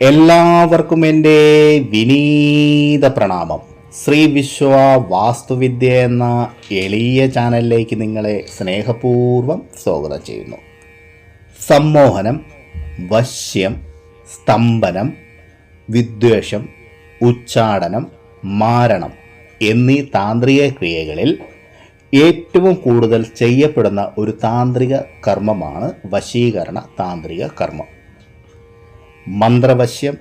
എല്ലാവർക്കും എന്റെ വിനീത പ്രണാമം. ശ്രീ വിശ്വ വാസ്തുവിദ്യ എന്ന എളിയ ചാനലിലേക്ക് നിങ്ങളെ സ്നേഹപൂർവം സ്വാഗതം ചെയ്യുന്നു. സമ്മോഹനം വശ്യം സ്തംഭനം വിദ്വേഷം ഉച്ചാടനം മാരണം എന്നീ താന്ത്രിക ക്രിയകളിൽ ഏറ്റവും കൂടുതൽ ചെയ്യപ്പെടുന്ന ഒരു താന്ത്രിക കർമ്മമാണ് വശീകരണ താന്ത്രിക കർമ്മം. മന്ത്രവശ്യം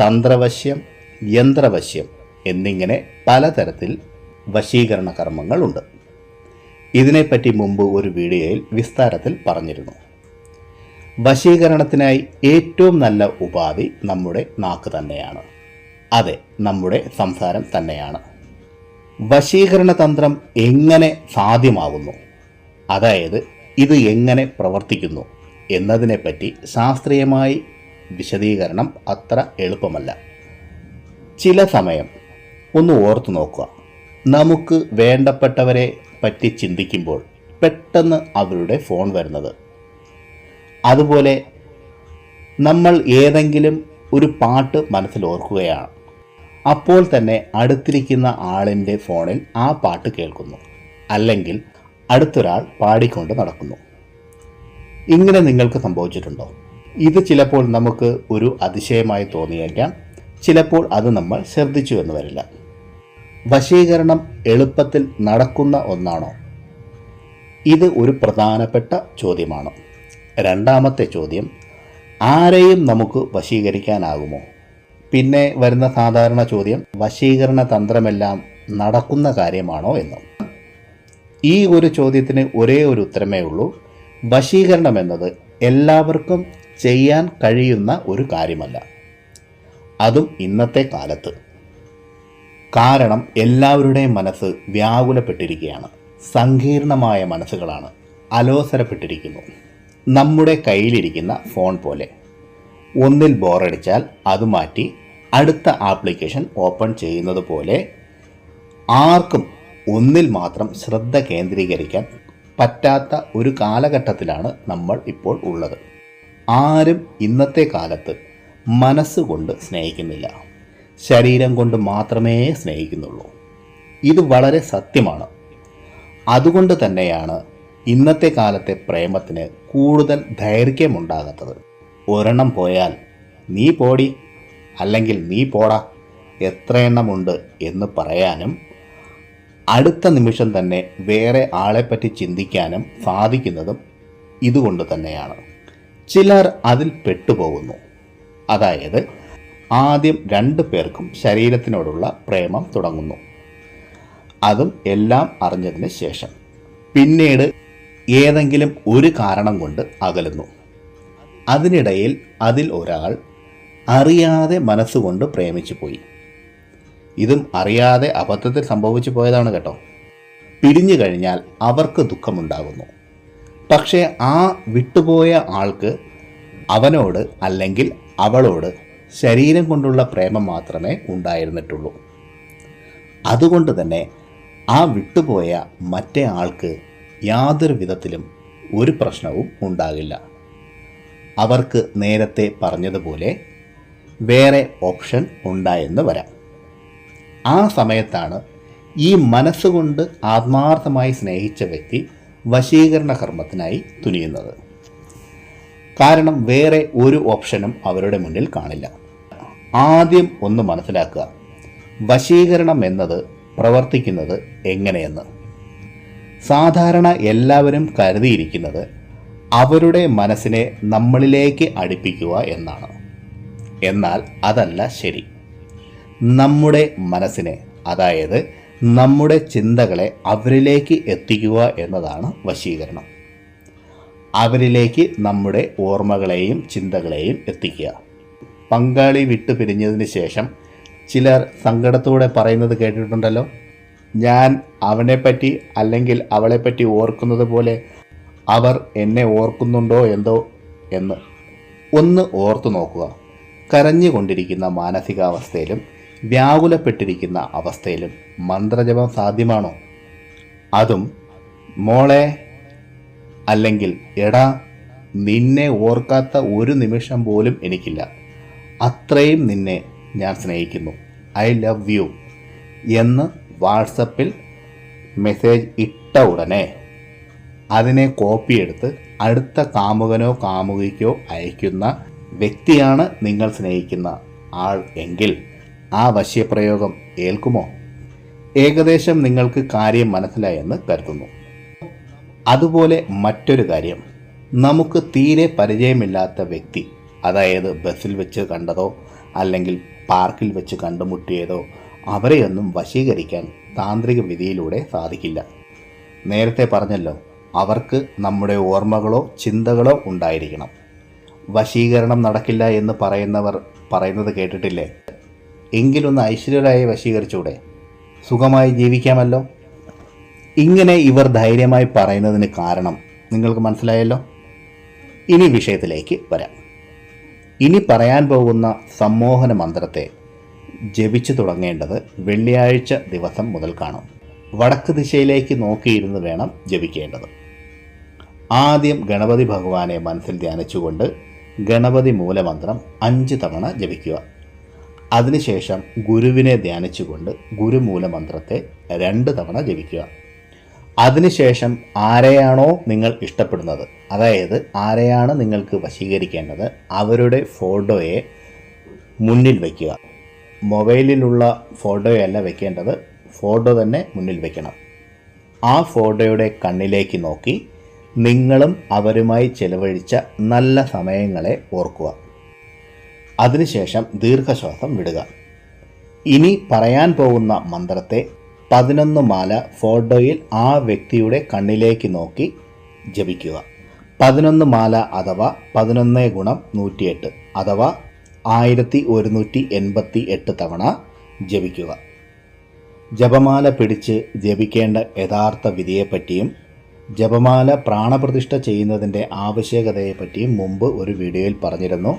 തന്ത്രവശ്യം യന്ത്രവശ്യം എന്നിങ്ങനെ പലതരത്തിൽ വശീകരണ കർമ്മങ്ങളുണ്ട്. ഇതിനെപ്പറ്റി മുമ്പ് ഒരു വീഡിയോയിൽ വിസ്താരത്തിൽ പറഞ്ഞിരുന്നു. വശീകരണത്തിനായി ഏറ്റവും നല്ല ഉപാധി നമ്മുടെ നാക്ക് തന്നെയാണ്. അതെ നമ്മുടെ സംസാരം തന്നെയാണ്. വശീകരണ തന്ത്രം എങ്ങനെ സാധ്യമാകുന്നു അതായത് ഇത് എങ്ങനെ പ്രവർത്തിക്കുന്നു എന്നതിനെപ്പറ്റി ശാസ്ത്രീയമായി വിശദീകരണം അത്ര എളുപ്പമല്ല. ചില സമയം ഒന്ന് ഓർത്തു നോക്കുക. നമുക്ക് വേണ്ടപ്പെട്ടവരെ പറ്റി ചിന്തിക്കുമ്പോൾ പെട്ടെന്ന് അവരുടെ ഫോൺ വരുന്നത്. അതുപോലെ നമ്മൾ ഏതെങ്കിലും ഒരു പാട്ട് മനസ്സിൽ ഓർക്കുകയാണ്. അപ്പോൾ തന്നെ അടുത്തിരിക്കുന്ന ആളിന്റെ ഫോണിൽ ആ പാട്ട് കേൾക്കുന്നു. അല്ലെങ്കിൽ അടുത്തൊരാൾ പാടിക്കൊണ്ട് നടക്കുന്നു. ഇങ്ങനെ നിങ്ങൾക്ക് സംഭവിച്ചിട്ടുണ്ടോ? ഇത് ചിലപ്പോൾ നമുക്ക് ഒരു അതിശയമായി തോന്നിയേക്കാം. ചിലപ്പോൾ അത് നമ്മൾ ശ്രദ്ധിച്ചു എന്ന് വരില്ല. വശീകരണം എളുപ്പത്തിൽ നടക്കുന്ന ഒന്നാണോ? ഇത് ഒരു പ്രധാനപ്പെട്ട ചോദ്യമാണ്. രണ്ടാമത്തെ ചോദ്യം ആരെയും നമുക്ക് വശീകരിക്കാനാകുമോ? പിന്നെ വരുന്ന സാധാരണ ചോദ്യം വശീകരണ തന്ത്രമെല്ലാം നടക്കുന്ന കാര്യമാണോ എന്നും. ഈ ഒരു ചോദ്യത്തിന് ഒരേ ഒരു ഉത്തരമേ ഉള്ളൂ. വശീകരണം എന്നത് എല്ലാവർക്കും ചെയ്യാൻ കഴിയുന്ന ഒരു കാര്യമല്ല. അതും ഇന്നത്തെ കാലത്ത്. കാരണം എല്ലാവരുടെയും മനസ്സ് വ്യാകുലപ്പെട്ടിരിക്കുകയാണ്. സങ്കീർണമായ മനസ്സുകളാണ് അലോസരപ്പെട്ടിരിക്കുന്നു. നമ്മുടെ കയ്യിലിരിക്കുന്ന ഫോൺ പോലെ. ഒന്നിൽ ബോറടിച്ചാൽ അത് മാറ്റി അടുത്ത ആപ്ലിക്കേഷൻ ഓപ്പൺ ചെയ്യുന്നത് പോലെ ആർക്കും ഒന്നിൽ മാത്രം ശ്രദ്ധ കേന്ദ്രീകരിക്കാൻ പറ്റാത്ത ഒരു കാലഘട്ടത്തിലാണ് നമ്മൾ ഇപ്പോൾ ഉള്ളത്. ആരും ഇന്നത്തെ കാലത്ത് മനസ്സുകൊണ്ട് സ്നേഹിക്കുന്നില്ല. ശരീരം കൊണ്ട് മാത്രമേ സ്നേഹിക്കുന്നുള്ളൂ. ഇത് വളരെ സത്യമാണ്. അതുകൊണ്ട് തന്നെയാണ് ഇന്നത്തെ കാലത്തെ പ്രേമത്തിന് കൂടുതൽ ദൈർഘ്യമുണ്ടാകാത്തത്. ഒരെണ്ണം പോയാൽ നീ പോടി അല്ലെങ്കിൽ നീ പോടാ എത്ര എണ്ണമുണ്ട് എന്ന് പറയാനും അടുത്ത നിമിഷം തന്നെ വേറെ ആളെപ്പറ്റി ചിന്തിക്കാനും സാധിക്കുന്നതും ഇതുകൊണ്ട് തന്നെയാണ്. ചിലർ അതിൽ പെട്ടുപോകുന്നു. അതായത് ആദ്യം രണ്ടു പേർക്കും ശരീരത്തിനോടുള്ള പ്രേമം തുടങ്ങുന്നു. അതും എല്ലാം അറിഞ്ഞതിന് ശേഷം. പിന്നീട് ഏതെങ്കിലും ഒരു കാരണം കൊണ്ട് അകലുന്നു. അതിനിടയിൽ അതിൽ ഒരാൾ അറിയാതെ മനസ്സുകൊണ്ട് പ്രേമിച്ചു പോയി ഇതും അറിയാതെ അബദ്ധത്തിൽ സംഭവിച്ചു പോയതാണ് കേട്ടോ. പിരിഞ്ഞു കഴിഞ്ഞാൽ അവർക്ക് ദുഃഖമുണ്ടാകുന്നു. പക്ഷേ ആ വിട്ടുപോയ ആൾക്ക് അവനോട് അല്ലെങ്കിൽ അവളോട് ശരീരം കൊണ്ടുള്ള പ്രേമം മാത്രമേ ഉണ്ടായിരുന്നിട്ടുള്ളൂ. അതുകൊണ്ട് തന്നെ ആ വിട്ടുപോയ മറ്റേ ആൾക്ക് യാതൊരു വിധത്തിലും ഒരു പ്രശ്നവും ഉണ്ടാകില്ല. അവർക്ക് നേരത്തെ പറഞ്ഞതുപോലെ വേറെ ഓപ്ഷൻ ഉണ്ടായെന്ന് വരാം. ആ സമയത്താണ് ഈ മനസ്സുകൊണ്ട് ആത്മാർത്ഥമായി സ്നേഹിച്ച വ്യക്തി വശീകരണ കർമ്മത്തിനായി തുനിയുന്നത്. കാരണം വേറെ ഒരു ഓപ്ഷനും അവരുടെ മുന്നിൽ കാണില്ല. ആദ്യം ഒന്ന് മനസ്സിലാക്കുക വശീകരണം എന്നത് പ്രവർത്തിക്കുന്നത് എങ്ങനെയെന്ന്. സാധാരണ എല്ലാവരും കരുതിയിരിക്കുന്നത് അവരുടെ മനസ്സിനെ നമ്മളിലേക്ക് അടുപ്പിക്കുക എന്നാണ്. എന്നാൽ അതല്ല ശരി. നമ്മുടെ മനസ്സിനെ അതായത് നമ്മുടെ ചിന്തകളെ അവരിലേക്ക് എത്തിക്കുക എന്നതാണ് വശീകരണം. അവരിലേക്ക് നമ്മുടെ ഓർമ്മകളെയും ചിന്തകളെയും എത്തിക്കുക. പങ്കാളി വിട്ടു പിരിഞ്ഞതിന് ശേഷം ചിലർ സങ്കടത്തോടെ പറയുന്നത് കേട്ടിട്ടുണ്ടല്ലോ? ഞാൻ അവനെപ്പറ്റി അല്ലെങ്കിൽ അവളെപ്പറ്റി ഓർക്കുന്നത് പോലെ അവർ എന്നെ ഓർക്കുന്നുണ്ടോ എന്തോ എന്ന് ഒന്ന് ഓർത്തു നോക്കുക. കരഞ്ഞുകൊണ്ടിരിക്കുന്ന മാനസികാവസ്ഥയിലും വ്യാകുലപ്പെട്ടിരിക്കുന്ന അവസ്ഥയിലും മന്ത്രജപം സാധ്യമാണോ? അതും മോളെ അല്ലെങ്കിൽ എടാ നിന്നെ ഓർക്കാത്ത ഒരു നിമിഷം പോലും എനിക്കില്ല. അത്രയും നിന്നെ ഞാൻ സ്നേഹിക്കുന്നു. I love you. എന്ന് വാട്സപ്പിൽ മെസ്സേജ് ഇട്ട ഉടനെ അതിനെ കോപ്പി എടുത്ത് അടുത്ത കാമുകനോ കാമുകിക്കോ അയക്കുന്ന വ്യക്തിയാണ് നിങ്ങൾ സ്നേഹിക്കുന്ന ആൾ എങ്കിൽ ആ വശ്യപ്രയോഗം ഏൽക്കുമോ? ഏകദേശം നിങ്ങൾക്ക് കാര്യം മനസ്സിലായെന്ന് കരുതുന്നു. അതുപോലെ മറ്റൊരു കാര്യം. നമുക്ക് തീരെ പരിചയമില്ലാത്ത വ്യക്തി അതായത് ബസ്സിൽ വെച്ച് കണ്ടതോ അല്ലെങ്കിൽ പാർക്കിൽ വെച്ച് കണ്ടുമുട്ടിയതോ അവരെയൊന്നും വശീകരിക്കാൻ താന്ത്രിക വിധിയിലൂടെ സാധിക്കില്ല. നേരത്തെ പറഞ്ഞല്ലോ അവർക്ക് നമ്മുടെ ഓർമ്മകളോ ചിന്തകളോ ഉണ്ടായിരിക്കണം. വശീകരണം നടക്കില്ല എന്ന് പറയുന്നവർ പറയുന്നത് കേട്ടിട്ടില്ലേ? എങ്കിലൊന്ന് ഐശ്വര്യരായി വശീകരിച്ചൂടെ? സുഖമായി ജീവിക്കാമല്ലോ? ഇങ്ങനെ ഇവർ ധൈര്യമായി പറയുന്നതിന് കാരണം നിങ്ങൾക്ക് മനസ്സിലായല്ലോ? ഇനി വിഷയത്തിലേക്ക് വരാം. ഇനി പറയാൻ പോകുന്ന സമ്മോഹന മന്ത്രത്തെ ജപിച്ചു തുടങ്ങേണ്ടത് വെള്ളിയാഴ്ച ദിവസം മുതൽ കാണും. വടക്ക് ദിശയിലേക്ക് നോക്കിയിരുന്ന് വേണം ജപിക്കേണ്ടത്. ആദ്യം ഗണപതി ഭഗവാനെ മനസ്സിൽ ധ്യാനിച്ചുകൊണ്ട് ഗണപതി മൂലമന്ത്രം അഞ്ച് തവണ ജപിക്കുക. അതിനുശേഷം ഗുരുവിനെ ധ്യാനിച്ചുകൊണ്ട് ഗുരുമൂലമന്ത്രത്തെ രണ്ട് തവണ ജപിക്കുക. അതിനുശേഷം ആരെയാണോ നിങ്ങൾ ഇഷ്ടപ്പെടുന്നത് അതായത് ആരെയാണ് നിങ്ങൾക്ക് വശീകരിക്കേണ്ടത് അവരുടെ ഫോട്ടോയെ മുന്നിൽ വയ്ക്കുക. മൊബൈലിലുള്ള ഫോട്ടോയല്ല വെക്കേണ്ടത് ഫോട്ടോ തന്നെ മുന്നിൽ വെക്കണം ആ ഫോട്ടോയുടെ കണ്ണിലേക്ക് നോക്കി നിങ്ങളും അവരുമായി ചെലവഴിച്ച നല്ല സമയങ്ങളെ ഓർക്കുക. അതിനുശേഷം ദീർഘശ്വാസം വിടുക. ഇനി പറയാൻ പോകുന്ന മന്ത്രത്തെ പതിനൊന്ന് മാല ഫോട്ടോയിൽ ആ വ്യക്തിയുടെ കണ്ണിലേക്ക് നോക്കി ജപിക്കുക. പതിനൊന്ന് മാല അഥവാ പതിനൊന്ന് ഗുണം നൂറ്റിയെട്ട് അഥവാ ആയിരത്തി ഒരുന്നൂറ്റി എൺപത്തി എട്ട് തവണ ജപിക്കുക. ജപമാല പിടിച്ച് ജപിക്കേണ്ട യഥാർത്ഥ വിധിയെപ്പറ്റിയും ജപമാല പ്രാണപ്രതിഷ്ഠ ചെയ്യുന്നതിന്റെ ആവശ്യകതയെപ്പറ്റിയും മുമ്പ് ഒരു വീഡിയോയിൽ പറഞ്ഞിരുന്നു.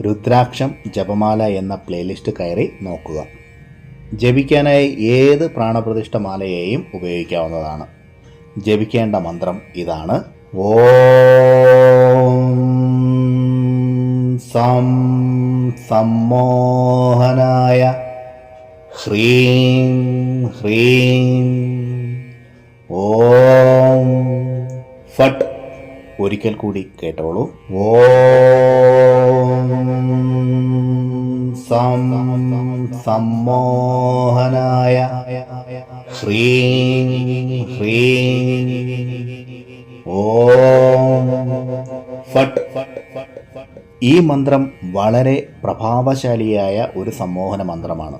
രുദ്രാക്ഷം ജപമാല എന്ന പ്ലേലിസ്റ്റ് കയറി നോക്കുക. ജപിക്കാനായി ഏത് പ്രാണപ്രതിഷ്ഠ മാലയെയും ഉപയോഗിക്കാവുന്നതാണ്. ജപിക്കേണ്ട മന്ത്രം ഇതാണ്. ഓ സം സമ്മോഹനായ ഹ്രീം ഹ്രീം ഓം ഫട്ട്. ഒരിക്കൽ കൂടി കേട്ടോളൂ. ഓം സമ്മോഹനായ ശ്രീ ഹ്രീം ഓം ഫട്ട്. ഈ മന്ത്രം വളരെ പ്രഭാവശാലിയായ ഒരു സമ്മോഹന മന്ത്രമാണ്.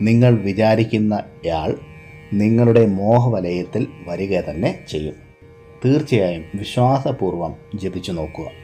നിങ്ങൾ വിചാരിക്കുന്നയാൾ നിങ്ങളുടെ മോഹവലയത്തിൽ വരിക തന്നെ ചെയ്യും. തീർച്ചയായും വിശ്വാസപൂർവം ജപിച്ചു നോക്കുക.